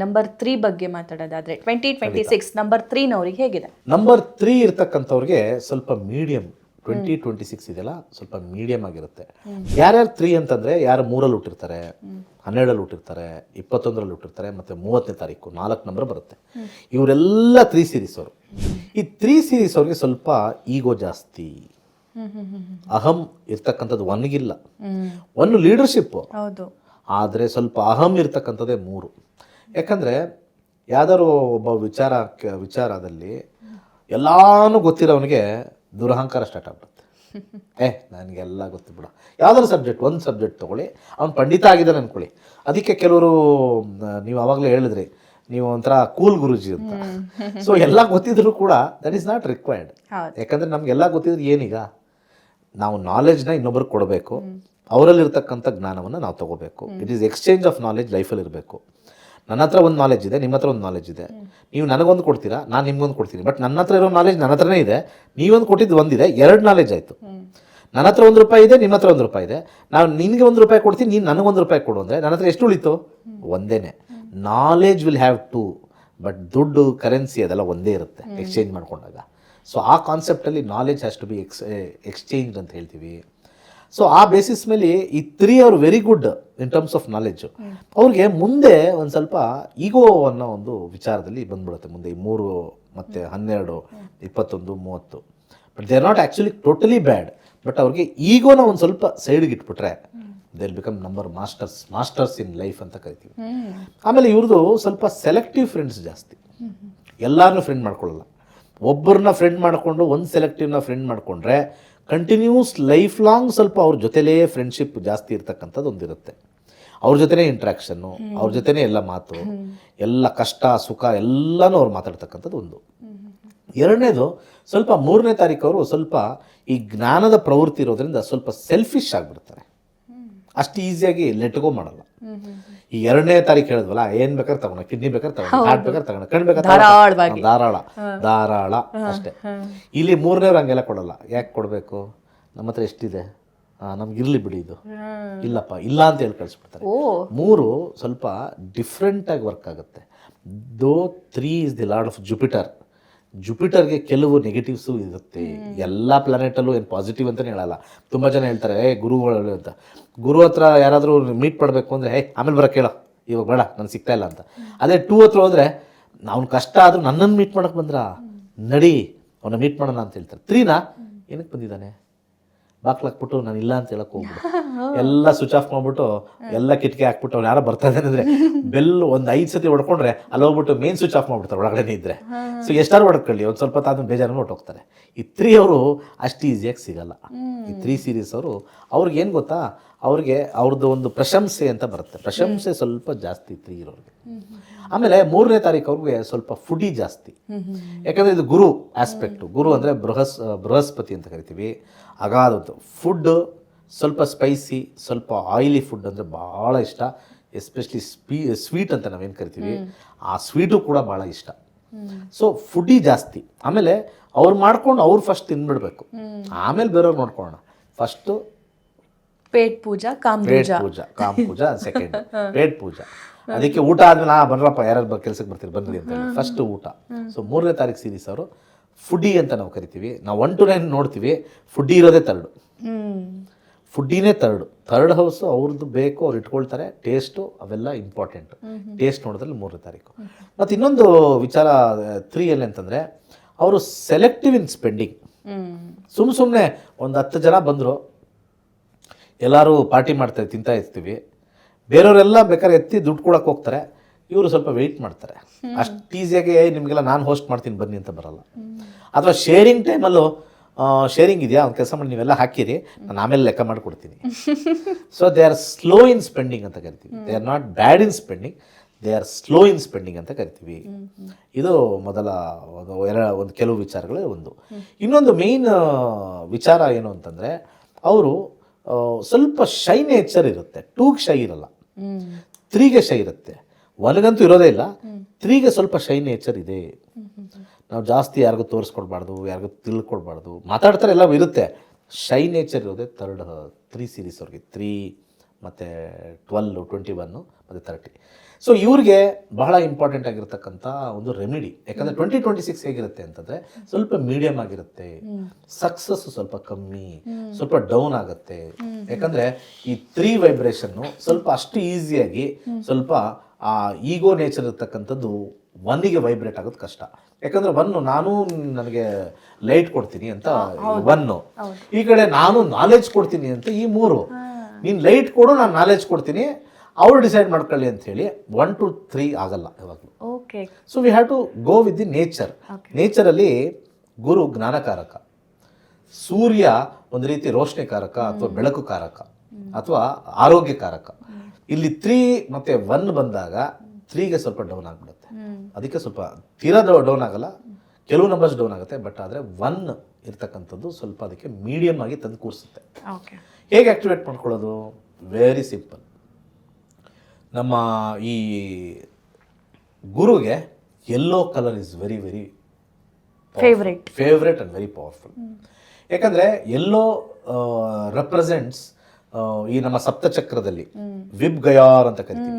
Number three ಬಗ್ಗೆ ಮಾತಾಡೋದಾದ್ರೆ twenty twenty six number ತ್ರೀನವ್ರಿಗೆ ಹೇಗಿದೆ? ನಂಬರ್ ತ್ರೀ ಇರ್ತಕ್ಕಂಥವ್ರಿಗೆ ಸ್ವಲ್ಪ ಮೀಡಿಯಂ ಟ್ವೆಂಟಿ ಟ್ವೆಂಟಿ ಸಿಕ್ಸ್ ಇದೆಯಲ್ಲ ಸ್ವಲ್ಪ ಮೀಡಿಯಂ ಆಗಿರುತ್ತೆ. ಯಾರ್ಯಾರು ತ್ರೀ ಅಂತಂದ್ರೆ ಯಾರು ಮೂರಲ್ಲಿ ಹುಟ್ಟಿರ್ತಾರೆ ಹನ್ನೆರಡಲ್ಲಿ ಹುಟ್ಟಿರ್ತಾರೆ ಇಪ್ಪತ್ತೊಂದರಲ್ಲಿ ಹುಟ್ಟಿರ್ತಾರೆ ಮತ್ತೆ ಮೂವತ್ತನೇ ತಾರೀಕು ನಾಲ್ಕು ನಂಬರ್ ಬರುತ್ತೆ. ಇವರೆಲ್ಲ ತ್ರೀ ಸೀರೀಸ್ ಅವರು. ಈ ತ್ರೀ ಸೀರೀಸ್ ಅವ್ರಿಗೆ ಸ್ವಲ್ಪ ಈಗೋ ಜಾಸ್ತಿ. ಅಹಂ ಇರ್ತಕ್ಕಂಥದ್ದು ಒನ್ಗಿಲ್ಲ. ಒನ್ ಲೀಡರ್ಶಿಪ್ ಆದರೆ ಸ್ವಲ್ಪ ಅಹಂ ಇರ್ತಕ್ಕಂಥದ್ದೇ ಮೂರು. ಯಾಕಂದರೆ ಯಾವ್ದಾದ್ರು ಒಬ್ಬ ವಿಚಾರ ವಿಚಾರದಲ್ಲಿ ಎಲ್ಲಾನು ಗೊತ್ತಿರೋವನಿಗೆ ದುರಹಂಕಾರ ಸ್ಟಾರ್ಟ್ ಆಗ್ಬಿಡುತ್ತೆ. ಏ ನನಗೆಲ್ಲ ಗೊತ್ತು ಬಿಡ ಯಾವ್ದಾದ್ರು ಸಬ್ಜೆಕ್ಟ್ ಒಂದು ಸಬ್ಜೆಕ್ಟ್ ತೊಗೊಳ್ಳಿ ಅವ್ನು ಪಂಡಿತ ಆಗಿದ್ದಾನೆ ಅಂದ್ಕೊಳ್ಳಿ ಅದಕ್ಕೆ ಕೆಲವರು ನೀವು ಅವಾಗಲೇ ಹೇಳಿದ್ರಿ ನೀವು ಒಂಥರ ಕೂಲ್ ಗುರುಜಿ ಅಂತ. ಸೊ ಎಲ್ಲ ಗೊತ್ತಿದ್ರು ಕೂಡ ದಟ್ ಈಸ್ ನಾಟ್ ರಿಕ್ವೈರ್ಡ್ ಯಾಕಂದರೆ ನಮಗೆಲ್ಲ ಗೊತ್ತಿದ್ರು ಗೊತ್ತಿದ್ರೆ ಏನೀಗ ನಾವು ನಾಲೆಜ್ನ ಇನ್ನೊಬ್ರಿಗೆ ಕೊಡಬೇಕು. ಅವರಲ್ಲಿರ್ತಕ್ಕಂಥ ಜ್ಞಾನವನ್ನು ನಾವು ತಗೋಬೇಕು. It is exchange of knowledge ಲೈಫಲ್ಲಿ ಇರಬೇಕು ನನ್ನ ಹತ್ರ ಒಂದು ನಾಲೆಜ್ ಇದೆ ನಿಮ್ಮ ಹತ್ರ ಒಂದು ನಾಲೆಜ್ ಇದೆ. ನೀವು ನನಗೊಂದು ಕೊಡ್ತೀರಾ ನಾನು ನಿಮ್ಗೊಂದು ಕೊಡ್ತೀನಿ. ಬಟ್ ನನ್ನ ಹತ್ರ ಇರೋ ನಾಲೆಜ್ ನನ್ನ ಹತ್ರನೇ ಇದೆ. ನೀವೊಂದು ಕೊಟ್ಟಿದ್ದು ಒಂದಿದೆ ಎರಡು ನಾಲೆಜ್ ಆಯಿತು. ನನ್ನ ಹತ್ರ ಒಂದು ರೂಪಾಯಿ ಇದೆ ನಿಮ್ಮ ಹತ್ರ ಒಂದು ರೂಪಾಯಿ ಇದೆ. ನಾನು ನಿನಗೆ ಒಂದು ರೂಪಾಯಿ ಕೊಡ್ತೀನಿ ನೀನು ನನಗೊಂದು ರೂಪಾಯಿ ಕೊಡು ಅಂದರೆ ನನ್ನ ಹತ್ರ ಎಷ್ಟು ಉಳಿತು? ಒಂದೇ knowledge will have to but ದುಡ್ಡು ಕರೆನ್ಸಿ ಅದೆಲ್ಲ ಒಂದೇ ಇರುತ್ತೆ ಎಕ್ಸ್ಚೇಂಜ್ ಮಾಡ್ಕೊಂಡಾಗ. ಸೊ ಆ ಕಾನ್ಸೆಪ್ಟಲ್ಲಿ knowledge has to be ex exchange ಅಂತ ಹೇಳ್ತೀವಿ. ಸೊ ಆ ಬೇಸಿಸ್ ಮೇಲೆ ಈ three are very good in terms of knowledge ಅವ್ರಿಗೆ ಮುಂದೆ ಒಂದು ಸ್ವಲ್ಪ ಈಗೋ ಅನ್ನೋ ಒಂದು ವಿಚಾರದಲ್ಲಿ ಬಂದ್ಬಿಡುತ್ತೆ. ಮುಂದೆ ಈ ಮೂರು ಮತ್ತು ಹನ್ನೆರಡು, ಇಪ್ಪತ್ತೊಂದು, ಮೂವತ್ತು. But they are not actually totally bad but ಅವ್ರಿಗೆ ಈಗೋನ ಒಂದು ಸ್ವಲ್ಪ ಸೈಡ್ಗೆ ಇಟ್ಬಿಟ್ರೆ they'll become number masters masters in life ಅಂತ ಕರಿತೀವಿ. ಆಮೇಲೆ ಇವ್ರದ್ದು ಸ್ವಲ್ಪ ಸೆಲೆಕ್ಟಿವ್ ಫ್ರೆಂಡ್ಸ್ ಜಾಸ್ತಿ. ಎಲ್ಲರನ್ನೂ ಫ್ರೆಂಡ್ ಮಾಡ್ಕೊಳ್ಳಲ್ಲ. ಒಬ್ಬರನ್ನ ಫ್ರೆಂಡ್ ಮಾಡಿಕೊಂಡು, ಒಂದು ಸೆಲೆಕ್ಟಿವ್ನ ಫ್ರೆಂಡ್ ಮಾಡಿಕೊಂಡ್ರೆ ಕಂಟಿನ್ಯೂಸ್ ಲೈಫ್ ಲಾಂಗ್ ಸ್ವಲ್ಪ ಅವ್ರ ಜೊತೆಲೇ ಫ್ರೆಂಡ್ಶಿಪ್ ಜಾಸ್ತಿ ಇರ್ತಕ್ಕಂಥದ್ದು ಒಂದಿರುತ್ತೆ. ಅವ್ರ ಜೊತೆನೇ ಇಂಟ್ರಾಕ್ಷನ್ನು ಅವ್ರ ಜೊತೆನೇ ಎಲ್ಲ ಮಾತು, ಎಲ್ಲ ಕಷ್ಟ, ಸುಖ ಎಲ್ಲನೂ ಅವ್ರು ಮಾತಾಡ್ತಕ್ಕಂಥದ್ದು ಒಂದು. ಎರಡನೇದು ಸ್ವಲ್ಪ ಮೂರನೇ ತಾರೀಕು ಅವರು ಸ್ವಲ್ಪ ಈ ಜ್ಞಾನದ ಪ್ರವೃತ್ತಿ ಇರೋದ್ರಿಂದ ಸ್ವಲ್ಪ ಸೆಲ್ಫಿಶ್ ಆಗಿಬಿಡ್ತಾರೆ. ಅಷ್ಟು ಈಸಿಯಾಗಿ ಲೆಟ್ಗೋ ಮಾಡಲ್ಲ. ಈ ಎರಡನೇ ತಾರೀಕು ಹೇಳಿದ್ವಲ್ಲ ಏನ್ ಬೇಕಾದ್ರೆ ತಗೋಣ ಕಿಡ್ನಿ ಬೇಕಾದ್ರೆ ತಗೋಣ ಹಾರ್ಟ್ ಬೇಕಾದ್ರೆ ತಗೋಣ ಕಣ್ ಬೇಕಾದ್ರೆ. ಧಾರಾಳ. ಧಾರಾಳ ಅಷ್ಟೇ. ಇಲ್ಲಿ ಮೂರನೇವ್ರು ಹಂಗೆಲ್ಲ ಕೊಡಲ್ಲ. ಯಾಕೆ ಕೊಡಬೇಕು? ನಮ್ಮ ಹತ್ರ ಎಷ್ಟಿದೆ? ನಮ್ಗೆ ಇರ್ಲಿ ಬಿಡಿ ಇದು. ಇಲ್ಲಪ್ಪ ಇಲ್ಲ ಅಂತ ಹೇಳಿ ಕಳಿಸ್ಬಿಡ್ತಾರೆ. ಮೂರು ಸ್ವಲ್ಪ ಡಿಫ್ರೆಂಟಾಗಿ ವರ್ಕ್ ಆಗುತ್ತೆ. Though three is the lord of Jupiter ಜುಪಿಟರ್ಗೆ ಕೆಲವು ನೆಗೆಟಿವ್ಸು ಇರುತ್ತೆ. ಎಲ್ಲ ಪ್ಲಾನೆಟಲ್ಲೂ ಏನು ಪಾಸಿಟಿವ್ ಅಂತಲೇ ಹೇಳಲ್ಲ. ತುಂಬ ಜನ ಹೇಳ್ತಾರೆ ಏ ಗುರುಗಳು ಅಂತ. ಗುರು ಹತ್ರ ಯಾರಾದರೂ ಮೀಟ್ ಮಾಡಬೇಕು ಅಂದರೆ ಹೇ ಆಮೇಲೆ ಬರೋ ಕೇಳೋ. ಇವಾಗ ಬೇಡ ನಾನು ಸಿಗ್ತಾ ಇಲ್ಲ ಅಂತ. ಅದೇ ಟೂ ಹತ್ರ ಹೋದರೆ ಅವ್ನು ಕಷ್ಟ ಆದರೂ ನನ್ನನ್ನು ಮೀಟ್ ಮಾಡೋಕ್ಕೆ ಬಂದ್ರ? ನಡಿ ಅವನ್ನ ಮೀಟ್ ಮಾಡೋಣ ಅಂತ ಹೇಳ್ತಾರೆ. ತ್ರೀನಾ? ಏನಕ್ಕೆ ಬಂದಿದ್ದಾನೆ? ಬಾಕ್ಲಾಕ್ಬಿಟ್ಟು ನಾನು ಇಲ್ಲ ಅಂತ ಹೇಳಕ್ ಹೋಗ್ಬಿಟ್ಟು ಎಲ್ಲ ಸ್ವಿಚ್ ಆಫ್ ಮಾಡ್ಬಿಟ್ಟು ಎಲ್ಲ ಕಿಟಕಿ ಹಾಕ್ಬಿಟ್ಟು ಅವ್ರು ಯಾರೋ ಬರ್ತಾ ಇದ್ದಾನೆ ಅಂದ್ರೆ ಬೆಲ್ ಒಂದು ಐದು ಸತಿ ಹೊಡ್ಕೊಂಡ್ರೆ ಅಲ್ಲಿ ಹೋಗ್ಬಿಟ್ಟು ಮೇನ್ ಸ್ವಿಚ್ ಆಫ್ ಮಾಡ್ಬಿಡ್ತಾರೆ ಒಳಗಡೆ ಇದ್ರೆ. ಸೊ ಎಷ್ಟಾರು ಹೊಡ್ಕೊಳ್ಳಿ. ಒಂದು ಸ್ವಲ್ಪ ತಾನು ಬೇಜಾರು ಹೊಟ್ಟೋಗ್ತಾರೆ ಈ ತ್ರೀ ಅವರು ಅಷ್ಟು ಈಸಿಯಾಗಿ ಸಿಗಲ್ಲ. ಈ ತ್ರೀ ಸೀರೀಸ್ ಅವರು, ಅವ್ರಿಗೆ ಏನು ಗೊತ್ತಾ? ಅವ್ರಿಗೆ ಅವ್ರದ್ದು ಒಂದು ಪ್ರಶಂಸೆ ಅಂತ ಬರುತ್ತೆ. ಪ್ರಶಂಸೆ ಸ್ವಲ್ಪ ಜಾಸ್ತಿ ತ್ರೀ ಇರೋರಿಗೆ. ಆಮೇಲೆ ಮೂರನೇ ತಾರೀಕು ಅವ್ರಿಗೆ ಸ್ವಲ್ಪ ಫುಡಿ ಜಾಸ್ತಿ. ಯಾಕಂದರೆ ಇದು ಗುರು ಆಸ್ಪೆಕ್ಟು ಗುರು ಅಂದರೆ ಬೃಹಸ್, ಬೃಹಸ್ಪತಿ ಅಂತ ಕರಿತೀವಿ. ಅಗಾಧದ್ದು ಫುಡ್ ಸ್ವಲ್ಪ ಸ್ಪೈಸಿ ಸ್ವಲ್ಪ ಆಯಿಲಿ ಫುಡ್ ಅಂದರೆ ಭಾಳ ಇಷ್ಟ. ಎಸ್ಪೆಷಲಿ ಸ್ಪೀ ಸ್ವೀಟ್ ಅಂತ ನಾವೇನು ಕರಿತೀವಿ ಆ ಸ್ವೀಟು ಕೂಡ ಭಾಳ ಇಷ್ಟ. ಸೊ ಫುಡ್ಡಿ ಜಾಸ್ತಿ. ಆಮೇಲೆ ಅವ್ರು ಮಾಡ್ಕೊಂಡು ಅವ್ರು ಫಸ್ಟ್ ತಿಂದ್ಬಿಡ್ಬೇಕು ಆಮೇಲೆ ಬೇರೆಯವ್ರು ನೋಡ್ಕೊಳ್ಳೋಣ. ಫಸ್ಟು ಪೇಟ್ ಪೂಜಾ ಕಾಮ್ ಪೇಟ್ ಪೂಜಾ. ಕಾಮ್ ಪೂಜಾ ಸೆಕೆಂಡ್ ಪೇಟ್ ಪೂಜಾ. ಅದಕ್ಕೆ ಊಟ ಆದ್ಮೇಲೆ ಆ ಬನ್ರಪ್ಪ ಯಾರು ಕೆಲಸಕ್ಕೆ ಬರ್ತೀರಿ ಬಂದ್ರಿ ಅಂತ ಹೇಳಿ ಫಸ್ಟ್ ಊಟ. ಸೊ ಮೂರನೇ ತಾರೀಕು ಸೀರೀಸ್ ಅವರು ಫುಡಿ ಅಂತ ನಾವು ಕರಿತೀವಿ. ನಾವು ಒನ್ ಟು ನೈನ್ ನೋಡ್ತೀವಿ. ಫುಡ್ಡಿ ಇರೋದೇ ತರ್ಡು ಫುಡ್ಡಿನೇ ತರ್ಡು ಥರ್ಡ್ ಹೌಸ್ ಅವ್ರದ್ದು ಬೇಕು ಅವ್ರು ಇಟ್ಕೊಳ್ತಾರೆ. ಟೇಸ್ಟು ಅವೆಲ್ಲ ಇಂಪಾರ್ಟೆಂಟ್ ಟೇಸ್ಟ್ ನೋಡಿದ್ರಲ್ಲಿ ಮೂರನೇ ತಾರೀಕು. ಮತ್ತು ಇನ್ನೊಂದು ವಿಚಾರ ತ್ರೀಯಲ್ಲಿ ಅಂತಂದರೆ ಅವರು ಸೆಲೆಕ್ಟಿವ್ ಇನ್ ಸ್ಪೆಂಡಿಂಗ್ ಸುಮ್ ಸುಮ್ಮ ಸುಮ್ಮನೆ ಒಂದು ಹತ್ತು ಜನ ಬಂದರು. ಎಲ್ಲರೂ ಪಾರ್ಟಿ ಮಾಡ್ತಾರೆ ತಿಂತಾ ಇರ್ತೀವಿ. ಬೇರೆಯವರೆಲ್ಲ ಬೇಕಾದ್ರೆ ಎತ್ತಿ ದುಡ್ಡು ಕೊಡೋಕೆ ಹೋಗ್ತಾರೆ. ಇವರು ಸ್ವಲ್ಪ ವೆಯ್ಟ್ ಮಾಡ್ತಾರೆ. ಅಷ್ಟು ಈಸಿಯಾಗಿ ನಿಮಗೆಲ್ಲ ನಾನು ಹೋಸ್ಟ್ ಮಾಡ್ತೀನಿ ಬನ್ನಿ ಅಂತ ಬರಲ್ಲ. ಅಥವಾ ಶೇರಿಂಗ್ ಟೈಮಲ್ಲೂ ಶೇರಿಂಗ್ ಇದೆಯಾ? ಒಂದು ಕೆಲಸ ಮಾಡಿ ನೀವೆಲ್ಲ ಹಾಕಿರಿ ನಾನು ಆಮೇಲೆ ಲೆಕ್ಕ ಮಾಡಿಕೊಡ್ತೀನಿ. So they are slow in spending ಅಂತ ಕರಿತೀವಿ. They are not bad in spending they are slow in spending ಅಂತ ಕರಿತೀವಿ. ಇದು ಮೊದಲ ಒಂದು ಒಂದು ಕೆಲವು ವಿಚಾರಗಳೇ ಒಂದು. ಇನ್ನೊಂದು ಮೇಯ್ನ್ ವಿಚಾರ ಏನು ಅಂತಂದರೆ ಅವರು ಸ್ವಲ್ಪ ಶೈ ನೇಚರ್ ಇರುತ್ತೆ. ಟೂಗೆ ಶೈ ಇರಲ್ಲ. ತ್ರೀಗೆ ಶೈ ಇರುತ್ತೆ. ಒನ್ಗಂತೂ ಇರೋದೇ ಇಲ್ಲ. ತ್ರೀಗೆ ಸ್ವಲ್ಪ ಶೈ ನೇಚರ್ ಇದೆ. ನಾವು ಜಾಸ್ತಿ ಯಾರಿಗೂ ತೋರಿಸ್ಕೊಡ್ಬಾರ್ದು ಯಾರಿಗೂ ತಿಳ್ಕೊಡ್ಬಾರ್ದು. ಮಾತಾಡ್ತಾರೆ ಎಲ್ಲ ಇರುತ್ತೆ. ಶೈ ನೇಚರ್ ಇರೋದೇ ತರ್ಡ್ ತ್ರೀ ಸೀರೀಸ್ ಅವ್ರಿಗೆ. ತ್ರೀ ಮತ್ತು ಟ್ವೆಲ್ಲು ಟ್ವೆಂಟಿ ಒನ್ನು ಮತ್ತು ತರ್ಟಿ ಸೊ ಇವ್ರಿಗೆ ಬಹಳ ಇಂಪಾರ್ಟೆಂಟ್ ಆಗಿರ್ತಕ್ಕಂಥ ಒಂದು ರೆಮಿಡಿ ಯಾಕಂದರೆ ಟ್ವೆಂಟಿ ಟ್ವೆಂಟಿ ಸಿಕ್ಸ್ ಹೇಗಿರುತ್ತೆ ಅಂತಂದರೆ ಸ್ವಲ್ಪ ಮೀಡಿಯಮ್ ಆಗಿರುತ್ತೆ. ಸಕ್ಸಸ್ ಸ್ವಲ್ಪ ಕಮ್ಮಿ ಸ್ವಲ್ಪ ಡೌನ್ ಆಗುತ್ತೆ. ಯಾಕಂದರೆ ಈ ತ್ರೀ ವೈಬ್ರೇಷನ್ನು ಸ್ವಲ್ಪ ಅಷ್ಟು ಈಸಿಯಾಗಿ ಸ್ವಲ್ಪ ಆ ಈಗೋ ನೇಚರ್ ಇರ್ತಕ್ಕಂಥದ್ದು ಒನ್ನಿಗೆ ವೈಬ್ರೇಟ್ ಆಗೋದು ಕಷ್ಟ. ಯಾಕಂದ್ರೆ ಒನ್ ನಾನು ನನಗೆ ಲೈಟ್ ಕೊಡ್ತೀನಿ ಅಂತ ಒನ್ನು ಈ ಕಡೆ ನಾನು ನಾಲೆಜ್ ಕೊಡ್ತೀನಿ ಅಂತ ಈ ಮೂರು. ನೀನು ಲೈಟ್ ಕೊಡು ನಾನು ನಾಲೆಜ್ ಕೊಡ್ತೀನಿ. ಅವ್ರು ಡಿಸೈಡ್ ಮಾಡ್ಕೊಳ್ಳಿ ಅಂತ ಹೇಳಿ ಒನ್ ಟು ತ್ರೀ ಆಗಲ್ಲ ಯಾವಾಗಲೂ. Okay so we have to go with the nature ನೇಚರಲ್ಲಿ ಗುರು ಜ್ಞಾನಕಾರಕ. ಸೂರ್ಯ ಒಂದು ರೀತಿ ರೋಶನಿಕಾರಕ ಅಥವಾ ಬೆಳಕು ಕಾರಕ ಅಥವಾ ಆರೋಗ್ಯಕಾರಕ ಇಲ್ಲಿ ತ್ರೀ ಮತ್ತೆ ಒನ್ ಬಂದಾಗ ತ್ರೀಗೆ ಸ್ವಲ್ಪ ಡೌನ್ ಆಗಿಬಿಡುತ್ತೆ. ಅದಕ್ಕೆ ಸ್ವಲ್ಪ ತೀರಾ ಡೌನ್ ಆಗಲ್ಲ. ಕೆಲವು ನಂಬರ್ಸ್ ಡೌನ್ ಆಗುತ್ತೆ ಬಟ್ ಆದರೆ ಒನ್ ಇರ್ತಕ್ಕಂಥದ್ದು ಸ್ವಲ್ಪ ಅದಕ್ಕೆ ಮೀಡಿಯಮ್ ಆಗಿ ತಂದು ಕೂರಿಸುತ್ತೆ. ಹೇಗೆ ಆಕ್ಟಿವೇಟ್ ಮಾಡ್ಕೊಳ್ಳೋದು? ವೆರಿ ಸಿಂಪಲ್ ನಮ್ಮ ಈ ಗುರುಗೆ yellow colour is very very favourite favourite and very powerful ಯಾಕಂದರೆ ಎಲ್ಲೋ ರೆಪ್ರೆಸೆಂಟ್ಸ್ ಈ ನಮ್ಮ ಸಪ್ತಚಕ್ರದಲ್ಲಿ. ವಿಬ್ ಗಯಾರ್ ಅಂತ ಕರಿತೀವಿ.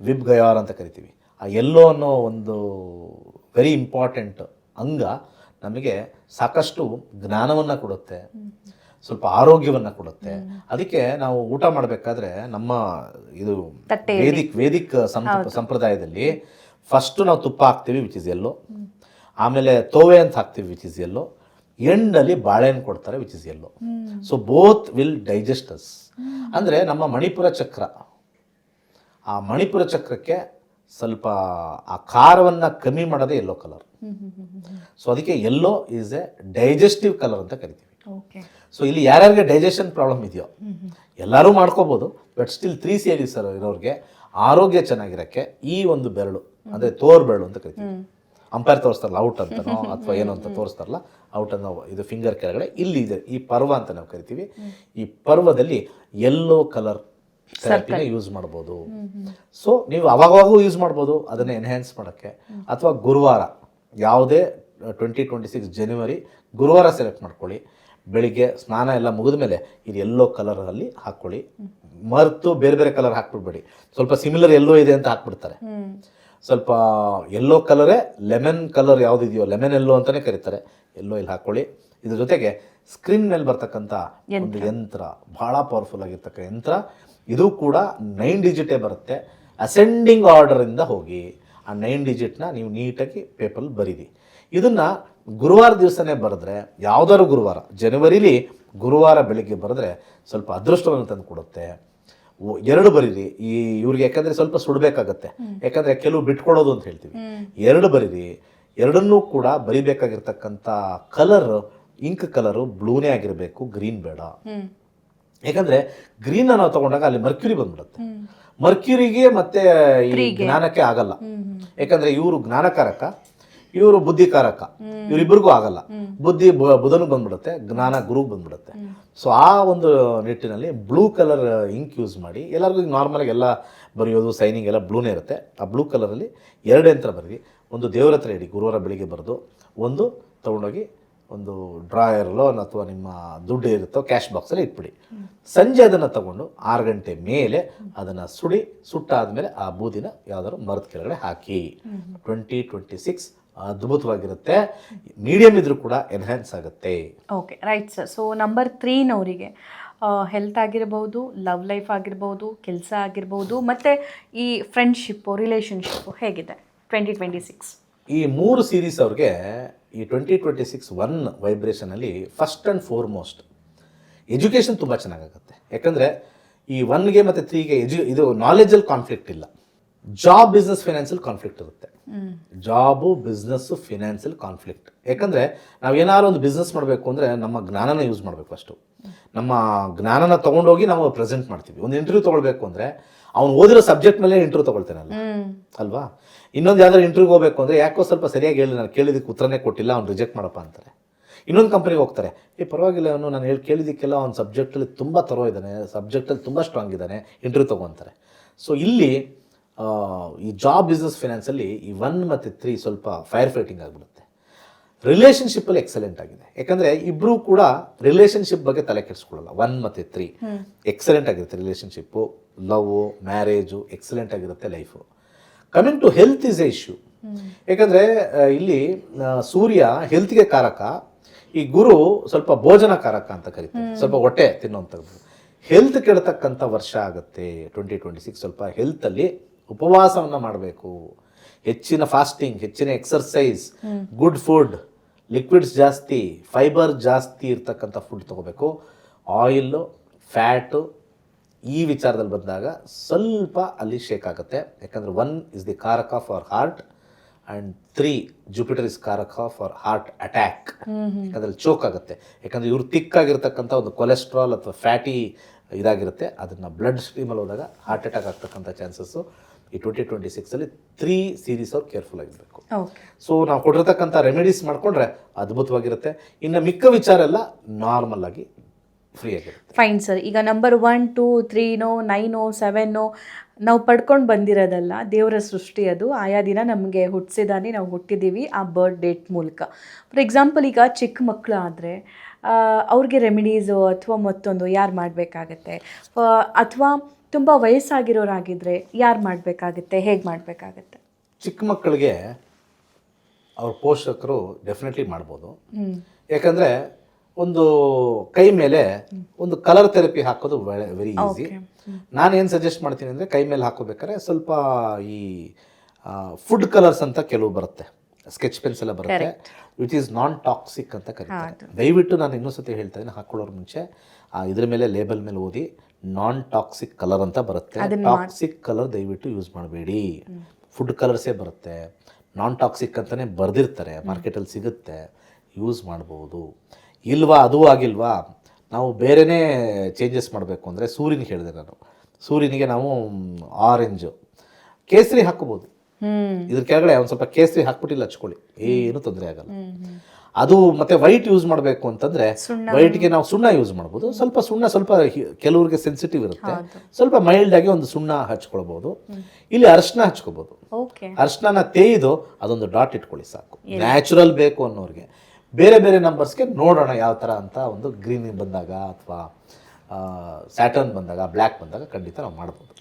ವಿಬ್ ಗಯಾರ್ ಅಂತ ಕರಿತೀವಿ. ಆ ಎಲ್ಲೋ ಅನ್ನೋ ಒಂದು ವೆರಿ ಇಂಪಾರ್ಟೆಂಟ್ ಅಂಗ ನಮಗೆ ಸಾಕಷ್ಟು ಜ್ಞಾನವನ್ನು ಕೊಡುತ್ತೆ. ಸ್ವಲ್ಪ ಆರೋಗ್ಯವನ್ನು ಕೊಡುತ್ತೆ. ಅದಕ್ಕೆ ನಾವು ಊಟ ಮಾಡಬೇಕಾದ್ರೆ ನಮ್ಮ ಇದು ವೇದಿಕ್ ವೇದಿಕ್ ಸಂಪ್ರದಾಯದಲ್ಲಿ ಫಸ್ಟ್ ನಾವು ತುಪ್ಪ ಹಾಕ್ತೀವಿ ವಿಚ್ ಇಸ್ ಎಲ್ಲೋ ಆಮೇಲೆ ತೋವೆ ಅಂತ ಹಾಕ್ತೀವಿ ವಿಚ್ ಇಸ್ ಎಲ್ಲೋ ಎಂಡಲ್ಲಿ ಬಾಳೆಹಣ್ಣು ಕೊಡ್ತಾರೆ which is yellow so both will digests ಅಂದರೆ ನಮ್ಮ ಮಣಿಪುರ ಚಕ್ರ ಆ ಮಣಿಪುರ ಚಕ್ರಕ್ಕೆ ಸ್ವಲ್ಪ ಆ ಖಾರವನ್ನು ಕಮ್ಮಿ ಮಾಡೋದೇ ಎಲ್ಲೋ ಕಲರ್ ಸೊ ಅದಕ್ಕೆ yellow is a digestive colour ಅಂತ ಕರಿತೀವಿ. ಸೊ ಇಲ್ಲಿ ಯಾರ್ಯಾರಿಗೆ ಡೈಜೆಷನ್ ಪ್ರಾಬ್ಲಮ್ ಇದೆಯೋ ಎಲ್ಲರೂ ಮಾಡ್ಕೋಬೋದು but still three C sir ಇರೋರಿಗೆ ಆರೋಗ್ಯ ಚೆನ್ನಾಗಿರೋಕ್ಕೆ ಈ ಒಂದು ಬೆರಳು ಅಂದರೆ ತೋರ್ ಬೆರಳು ಅಂತ ಕರಿತೀವಿ. ಅಂಪೈರ್ ತೋರಿಸ್ತಾರಲ್ಲ ಔಟ್ ಅಂತನೋ ಅಥವಾ ಏನು ಅಂತ ತೋರಿಸ್ತಾರಲ್ಲ ಔಟ್ ಅನ್ನೋ ಇದು ಫಿಂಗರ್ ಕೆಳಗಡೆ. ಇಲ್ಲಿ ಇದೆ ಈ ಪರ್ವ ಅಂತ ನಾವು ಕರಿತೀವಿ. ಈ ಪರ್ವದಲ್ಲಿ ಎಲ್ಲೋ ಕಲರ್ ಥೆರಪಿನ ಯೂಸ್ ಮಾಡ್ಬೋದು. ಸೊ ನೀವು ಅವಾಗವಾಗೂ ಯೂಸ್ ಮಾಡ್ಬೋದು ಅದನ್ನು ಎನ್ಹ್ಯಾನ್ಸ್ ಮಾಡೋಕ್ಕೆ. ಅಥವಾ ಗುರುವಾರ ಯಾವುದೇ ಟ್ವೆಂಟಿ ಟ್ವೆಂಟಿ ಸಿಕ್ಸ್ ಜನವರಿ ಗುರುವಾರ ಸೆಲೆಕ್ಟ್ ಮಾಡ್ಕೊಳ್ಳಿ. ಬೆಳಿಗ್ಗೆ ಸ್ನಾನ ಎಲ್ಲ ಮುಗಿದ ಮೇಲೆ ಇದು ಎಲ್ಲೋ ಕಲರಲ್ಲಿ ಹಾಕ್ಕೊಳ್ಳಿ. ಮರೆತು ಬೇರೆ ಬೇರೆ ಕಲರ್ ಹಾಕ್ಬಿಡ್ಬೇಡಿ. ಸ್ವಲ್ಪ ಸಿಮಿಲರ್ ಎಲ್ಲೋ ಇದೆ ಅಂತ ಹಾಕ್ಬಿಡ್ತಾರೆ. ಸ್ವಲ್ಪ ಎಲ್ಲೋ ಕಲರೇ ಲೆಮನ್ ಕಲರ್ ಯಾವುದಿದೆಯೋ ಲೆಮನ್ ಎಲ್ಲೋ ಅಂತಲೇ ಕರೀತಾರೆ. ಎಲ್ಲೋ ಇಲ್ಲಿ ಹಾಕ್ಕೊಳ್ಳಿ ಇದ್ರ ಜೊತೆಗೆ ಸ್ಕ್ರೀನ್ ಮೇಲೆ ಬರ್ತಕ್ಕಂಥ ಒಂದು ಯಂತ್ರ ಬಹಳ ಪವರ್ಫುಲ್ ಆಗಿರ್ತಕ್ಕ ಯಂತ್ರ. ಇದು ಕೂಡ ನೈನ್ ಡಿಜಿಟೇ ಬರುತ್ತೆ. ಅಸೆಂಡಿಂಗ್ ಆರ್ಡರಿಂದ ಹೋಗಿ ಆ ನೈನ್ ಡಿಜಿಟ್ನ ನೀವು ನೀಟಾಗಿ ಪೇಪರ್ ಬರೀರಿ. ಇದನ್ನು ಗುರುವಾರ ದಿವಸನೇ ಬರೆದ್ರೆ ಯಾವುದಾದ್ರು ಗುರುವಾರ ಜನವರಿಲಿ ಗುರುವಾರ ಬೆಳಿಗ್ಗೆ ಬರೆದ್ರೆ ಸ್ವಲ್ಪ ಅದೃಷ್ಟವನ್ನು ತಂದು ಕೊಡುತ್ತೆ. ಎರಡು ಬರೀರಿ. ಈ ಇವ್ರಿಗೆ ಯಾಕಂದ್ರೆ ಸ್ವಲ್ಪ ಸುಡಬೇಕಾಗತ್ತೆ. ಯಾಕಂದ್ರೆ ಕೆಲವು ಬಿಟ್ಕೊಡೋದು ಅಂತ ಹೇಳ್ತೀವಿ. ಎರಡು ಬರೀರಿ. ಎರಡನ್ನೂ ಕೂಡ ಬರಿಬೇಕಾಗಿರ್ತಕ್ಕಂಥ ಕಲರ್ ಇಂಕ್ ಕಲರು ಬ್ಲೂನೇ ಆಗಿರಬೇಕು ಗ್ರೀನ್ ಬೇಡ. ಯಾಕಂದ್ರೆ ಗ್ರೀನ್ ನಾವು ತಗೊಂಡಾಗ ಅಲ್ಲಿ ಮರ್ಕ್ಯೂರಿ ಬಂದ್ಬಿಡುತ್ತೆ. ಮರ್ಕ್ಯೂರಿಗೆ ಮತ್ತೆ ಈ ಜ್ಞಾನಕ್ಕೆ ಆಗಲ್ಲ. ಯಾಕಂದ್ರೆ ಇವರು ಜ್ಞಾನಕಾರಕ. ಇವರು ಬುದ್ಧಿಕಾರಕ. ಇವರಿಬ್ಬರಿಗೂ ಆಗಲ್ಲ. ಬುದ್ಧಿ ಬು- ಬುಧನಿಗೆ ಬಂದ್ಬಿಡುತ್ತೆ ಜ್ಞಾನ ಗುರುಗೆ ಬಂದ್ಬಿಡುತ್ತೆ. ಸೊ ಆ ಒಂದು ನಿಟ್ಟಿನಲ್ಲಿ ಬ್ಲೂ ಕಲರ್ ಇಂಕ್ ಯೂಸ್ ಮಾಡಿ ಎಲ್ಲರಿಗೂ ನಾರ್ಮಲಾಗಿ ಎಲ್ಲ ಬರೆಯೋದು ಸೈನಿಂಗ್ ಎಲ್ಲ ಬ್ಲೂನೇ ಇರುತ್ತೆ. ಆ ಬ್ಲೂ ಕಲರಲ್ಲಿ ಎರಡು ಯಂತ್ರ ಬರೀರಿ ಒಂದು ದೇವರ ಹತ್ರ ಇಡಿ ಗುರುವಾರ ಬೆಳಿಗ್ಗೆ ಬರೆದು ಒಂದು ತೊಗೊಂಡೋಗಿ ಒಂದು ಡ್ರಾಯರ್ಲೋ ಅಥವಾ ನಿಮ್ಮ ದುಡ್ಡು ಇರುತ್ತೋ ಕ್ಯಾಶ್ ಬಾಕ್ಸಲ್ಲಿ ಇಟ್ಬಿಡಿ. ಸಂಜೆ ಅದನ್ನು ತಗೊಂಡು ಆರು ಗಂಟೆ ಮೇಲೆ ಅದನ್ನು ಸುಡಿ ಸುಟ್ಟಾದ್ಮೇಲೆ ಆ ಬೂದಿನ ಯಾವ್ದಾದ್ರು ಮರದ ಕೆಳಗಡೆ ಹಾಕಿ. ಟ್ವೆಂಟಿ ಟ್ವೆಂಟಿ ಸಿಕ್ಸ್ ಅದ್ಭುತವಾಗಿರುತ್ತೆ. ಮೀಡಿಯಂ ಇದ್ರೂ ಕೂಡ ಎನ್ಹ್ಯಾನ್ಸ್ ಆಗುತ್ತೆ. Okay right sir so number ತ್ರೀನವರಿಗೆ health ಆಗಿರ್ಬೋದು ಲವ್ ಲೈಫ್ ಆಗಿರ್ಬೋದು ಕೆಲಸ ಆಗಿರ್ಬೋದು ಮತ್ತು ಈ ಫ್ರೆಂಡ್ಶಿಪ್ಪು ರಿಲೇಷನ್ಶಿಪ್ಪು ಹೇಗಿದೆ? ಟ್ವೆಂಟಿ ಟ್ವೆಂಟಿ ಸಿಕ್ಸ್ ಈ ಮೂರು ಸೀರೀಸ್ ಅವ್ರಿಗೆ ಈ ಟ್ವೆಂಟಿ ಟ್ವೆಂಟಿ ಸಿಕ್ಸ್ ಒನ್ ವೈಬ್ರೇಷನಲ್ಲಿ ಫಸ್ಟ್ ಆ್ಯಂಡ್ ಫೋರ್ಮೋಸ್ಟ್ ಎಜುಕೇಷನ್ ತುಂಬ ಚೆನ್ನಾಗಾಗುತ್ತೆ. ಯಾಕಂದರೆ ಈ ಒನ್ಗೆ ಮತ್ತು ತ್ರೀಗೆ ಎಜು ಇದು ನಾಲೆಜಲ್ಲಿ ಕಾನ್ಫ್ಲಿಕ್ಟ್ ಇಲ್ಲ. ಜಾಬ್ ಬಿಸ್ನೆಸ್ ಫಿನಾನ್ಸಿಯಲ್ ಕಾನ್ಫ್ಲಿಕ್ಟ್ ಇರುತ್ತೆ. ಜಾಬು ಬಿಸ್ನೆಸ್ಸು ಫಿನಾನ್ಸಿಯಲ್ ಕಾನ್ಫ್ಲಿಕ್ಟ್ ಯಾಕಂದರೆ ನಾವು ಏನಾದ್ರು ಒಂದು ಬಿಸ್ನೆಸ್ ಮಾಡಬೇಕು ಅಂದರೆ ನಮ್ಮ ಜ್ಞಾನನ ಯೂಸ್ ಮಾಡಬೇಕು ಅಷ್ಟು. ನಮ್ಮ ಜ್ಞಾನನ ತೊಗೊಂಡೋಗಿ ನಾವು ಪ್ರೆಸೆಂಟ್ ಮಾಡ್ತೀವಿ. ಒಂದು ಇಂಟರ್ವ್ಯೂ ತೊಗೊಳ್ಬೇಕು ಅಂದರೆ ಅವ್ನು ಓದಿರೋ ಸಬ್ಜೆಕ್ಟ್ ಮೇಲೆ ಇಂಟರ್ವ್ಯೂ ತೊಗೊಳ್ತಾನಲ್ಲ ಅಲ್ವಾ? ಇನ್ನೊಂದು ಯಾವ್ದಾದ್ರು ಇಂಟರ್ವ್ಯೂ ಹೋಗ್ಬೇಕು ಅಂದರೆ ಯಾಕೋ ಸ್ವಲ್ಪ ಸರಿಯಾಗಿ ಹೇಳಿ ನಾನು ಕೇಳಿದ್ದಕ್ಕೆ ಉತ್ತರನೇ ಕೊಟ್ಟಿಲ್ಲ ಅವ್ನು ರಿಜೆಕ್ಟ್ ಮಾಡಪ್ಪ ಅಂತಾರೆ. ಇನ್ನೊಂದು ಕಂಪ್ನಿಗೆ ಹೋಗ್ತಾರೆ ಏ ಪರವಾಗಿಲ್ಲ ಅವನು ನಾನು ಹೇಳಿ ಕೇಳಿದ್ದಕ್ಕೆಲ್ಲ ಅವ್ನು ಸಬ್ಜೆಕ್ಟಲ್ಲಿ ತುಂಬ ತರೋ ಇದ್ದಾನೆ ಸಬ್ಜೆಕ್ಟಲ್ಲಿ ತುಂಬ ಸ್ಟ್ರಾಂಗ್ ಇದ್ದಾನೆ ಇಂಟರ್ವ್ಯೂ ತೊಗೊತಾರೆ ಸೊ ಇಲ್ಲಿ ಈ ಜಾಬ್ ಬಿಸ್ನೆಸ್ ಫಿನಾನ್ಸಲ್ಲಿ ಈ ಒನ್ ಮತ್ತು ತ್ರೀ ಸ್ವಲ್ಪ ಫೈರ್ ಫೈಟಿಂಗ್ ಆಗಿಬಿಡುತ್ತೆ ರಿಲೇಷನ್ಶಿಪ್ಪಲ್ಲಿ ಎಕ್ಸಲೆಂಟ್ ಆಗಿದೆ. ಯಾಕಂದರೆ ಇಬ್ಬರೂ ಕೂಡ ರಿಲೇಷನ್ಶಿಪ್ ಬಗ್ಗೆ ತಲೆ ಕೆಡಿಸ್ಕೊಳ್ಳಲ್ಲ. ಒನ್ ಮತ್ತು ತ್ರೀ ಎಕ್ಸಲೆಂಟ್ ಆಗಿರುತ್ತೆ ರಿಲೇಷನ್ಶಿಪ್ಪು ಲವ್ ಮ್ಯಾರೇಜು ಎಕ್ಸಲೆಂಟ್ ಆಗಿರುತ್ತೆ life coming to health is a issue ಯಾಕಂದರೆ ಇಲ್ಲಿ ಸೂರ್ಯ ಹೆಲ್ತ್ಗೆ ಕಾರಕ. ಈ ಗುರು ಸ್ವಲ್ಪ ಭೋಜನ ಕಾರಕ ಅಂತ ಕರೀತಾರೆ. ಸ್ವಲ್ಪ ಹೊಟ್ಟೆ ತಿನ್ನುವಂಥದ್ದು ಹೆಲ್ತ್ ಕೆಡತಕ್ಕಂಥ ವರ್ಷ ಆಗುತ್ತೆ. ಟ್ವೆಂಟಿ ಟ್ವೆಂಟಿ ಸಿಕ್ಸ್ ಸ್ವಲ್ಪ ಹೆಲ್ತಲ್ಲಿ ಉಪವಾಸವನ್ನು ಮಾಡಬೇಕು. ಹೆಚ್ಚಿನ ಫಾಸ್ಟಿಂಗ್, ಹೆಚ್ಚಿನ ಎಕ್ಸರ್ಸೈಸ್, ಗುಡ್ ಫುಡ್, ಲಿಕ್ವಿಡ್ಸ್ ಜಾಸ್ತಿ, ಫೈಬರ್ ಜಾಸ್ತಿ ಇರ್ತಕ್ಕಂಥ ಫುಡ್ ತಗೋಬೇಕು. ಆಯಿಲ್ಲು ಫ್ಯಾಟು ಈ ವಿಚಾರದಲ್ಲಿ ಬಂದಾಗ ಸ್ವಲ್ಪ ಅಲ್ಲಿ ಶೇಕ್ ಆಗುತ್ತೆ. ಯಾಕಂದರೆ ಒನ್ ಇಸ್ ದಿ ಕಾರಕ for heart and three Jupiter is ಕಾರಕ ಫಾರ್ ಹಾರ್ಟ್ ಅಟ್ಯಾಕ್ ಯಾಕಂದ್ರೆ ಚೋಕ್ ಆಗುತ್ತೆ. ಯಾಕಂದರೆ ಇವ್ರು ತಿಕ್ಕಾಗಿರ್ತಕ್ಕಂಥ ಒಂದು ಕೊಲೆಸ್ಟ್ರಾಲ್ ಅಥವಾ ಫ್ಯಾಟಿ ಇದಾಗಿರುತ್ತೆ. ಅದನ್ನು ಬ್ಲಡ್ ಸ್ಟ್ರೀಮಲ್ಲಿ ಹೋದಾಗ ಹಾರ್ಟ್ ಅಟ್ಯಾಕ್ ಆಗ್ತಕ್ಕಂಥ ಚಾನ್ಸಸ್ಸು ಈ ಟ್ವೆಂಟಿ ಟ್ವೆಂಟಿ ಸಿಕ್ಸಲ್ಲಿ ತ್ರೀ ಸೀರೀಸ್ ಅವ್ರು ಕೇರ್ಫುಲ್ ಆಗಿರಬೇಕು. ಸೊ ನಾವು ಕೊಟ್ಟಿರ್ತಕ್ಕಂಥ ರೆಮಿಡೀಸ್ ಮಾಡಿಕೊಂಡ್ರೆ ಅದ್ಭುತವಾಗಿರುತ್ತೆ. ಇನ್ನು ಮಿಕ್ಕ ವಿಚಾರ ಎಲ್ಲ ನಾರ್ಮಲ್ ಆಗಿ ಫ್ರೀ ಆಗಿರುತ್ತೆ. ಫೈನ್ ಸರ್ ಈಗ ನಂಬರ್ ಒನ್ ಟೂ ತ್ರೀನೋ ನೈನೋ ಸೆವೆನ್ನೋ ನಾವು ಪಡ್ಕೊಂಡು ಬಂದಿರೋದಲ್ಲ ದೇವರ ಸೃಷ್ಟಿ ಅದು. ಆಯಾ ದಿನ ನಮಗೆ ಹುಟ್ಟಿಸಿದಾನೆ ನಾವು ಹುಟ್ಟಿದ್ದೀವಿ ಆ ಬರ್ತ್ ಡೇಟ್ ಮೂಲಕ. ಫಾರ್ ಎಕ್ಸಾಂಪಲ್ ಈಗ ಚಿಕ್ಕ ಮಕ್ಕಳು ಆದರೆ ಅವ್ರಿಗೆ ರೆಮಿಡೀಸು ಅಥವಾ ಮತ್ತೊಂದು ಯಾರು ಮಾಡಬೇಕಾಗತ್ತೆ? ಅಥವಾ ತುಂಬ ವಯಸ್ಸಾಗಿರೋರಾಗಿದ್ದರೆ ಯಾರು ಮಾಡಬೇಕಾಗತ್ತೆ ಹೇಗೆ ಮಾಡಬೇಕಾಗತ್ತೆ? ಚಿಕ್ಕ ಮಕ್ಕಳಿಗೆ ಅವ್ರ ಪೋಷಕರು ಡೆಫಿನೆಟ್ಲಿ ಮಾಡ್ಬೋದು. ಯಾಕಂದರೆ ಒಂದು ಕೈ ಮೇಲೆ ಒಂದು ಕಲರ್ ಥೆರಪಿ ಹಾಕೋದು ವೆರಿ ಈಸಿ ನಾನು ಏನು ಸಜೆಸ್ಟ್ ಮಾಡ್ತೀನಿ ಅಂದರೆ ಕೈ ಮೇಲೆ ಹಾಕೋಬೇಕಾದ್ರೆ ಸ್ವಲ್ಪ ಈ ಫುಡ್ ಕಲರ್ಸ್ ಅಂತ ಕೆಲವು ಬರುತ್ತೆ. ಸ್ಕೆಚ್ ಪೆನ್ಸ್ ಎಲ್ಲ ಬರುತ್ತೆ. ವಿಚ್ ಈಸ್ ನಾನ್ ಟಾಕ್ಸಿಕ್ ಅಂತ ಕರೀತಾರೆ. ದಯವಿಟ್ಟು ನಾನು ಇನ್ನೊಂದು ಸತಿ ಹೇಳ್ತಾ ಇದ್ದೀನಿ ಹಾಕ್ಕೊಳ್ಳೋರ ಮುಂಚೆ. ಇದ್ರ ಮೇಲೆ ಲೇಬಲ್ ಮೇಲೆ ಓದಿ. ನಾನ್ ಟಾಕ್ಸಿಕ್ ಕಲರ್ ಅಂತ ಬರುತ್ತೆ. ಟಾಕ್ಸಿಕ್ ಕಲರ್ ದಯವಿಟ್ಟು ಯೂಸ್ ಮಾಡಬೇಡಿ. ಫುಡ್ ಕಲರ್ಸೇ ಬರುತ್ತೆ. ನಾನ್ ಟಾಕ್ಸಿಕ್ ಅಂತಲೇ ಬರೆದಿರ್ತಾರೆ ಮಾರ್ಕೆಟಲ್ಲಿ ಸಿಗುತ್ತೆ. ಯೂಸ್ ಮಾಡ್ಬೋದು. ಇಲ್ವಾ ಅದು ಆಗಿಲ್ವಾ? ನಾವು ಬೇರೆನೇ ಚೇಂಜಸ್ ಮಾಡಬೇಕು ಅಂದರೆ ಸೂರ್ಯನಿಗೆ ಹೇಳಿದೆ ನಾನು. ಸೂರ್ಯನಿಗೆ ನಾವು ಆರೆಂಜು ಕೇಸರಿ ಹಾಕೋಬೋದು. ಇದ್ರ ಕೆಳಗಡೆ ಒಂದು ಸ್ವಲ್ಪ ಕೇಸರಿ ಹಾಕ್ಬಿಟ್ಟಿಲ್ಲ ಹಚ್ಕೊಳ್ಳಿ. ಏನು ತೊಂದರೆ ಆಗಲ್ಲ. ಅದು ಮತ್ತೆ ವೈಟ್ ಯೂಸ್ ಮಾಡಬೇಕು ಅಂತಂದ್ರೆ ವೈಟ್ಗೆ ನಾವು ಸುಣ್ಣ ಯೂಸ್ ಮಾಡ್ಬೋದು. ಸ್ವಲ್ಪ ಸುಣ್ಣ ಸ್ವಲ್ಪ ಕೆಲವ್ರಿಗೆ ಸೆನ್ಸಿಟಿವ್ ಇರುತ್ತೆ. ಸ್ವಲ್ಪ ಮೈಲ್ಡ್ ಆಗಿ ಒಂದು ಸುಣ್ಣ ಹಚ್ಕೊಳ್ಬಹುದು ಇಲ್ಲಿ ಅರ್ಶನ ಹಚ್ಕೋಬಹುದು ಅರ್ಶನ ತೇಯ್ದು ಅದೊಂದು ಡಾಟ್ ಇಟ್ಕೊಳ್ಳಿ ಸಾಕು. ನ್ಯಾಚುರಲ್ ಬೇಕು ಅನ್ನೋರಿಗೆ. ಬೇರೆ ಬೇರೆ ನಂಬರ್ಸ್ಗೆ ನೋಡೋಣ ಯಾವ ಥರ ಅಂತ ಒಂದು ಗ್ರೀನ್ ಬಂದಾಗ ಅಥವಾ ಸ್ಯಾಟರ್ನ್ ಬಂದಾಗ ಬ್ಲ್ಯಾಕ್ ಬಂದಾಗ ಖಂಡಿತ ನಾವು ಮಾಡ್ಬೋದು.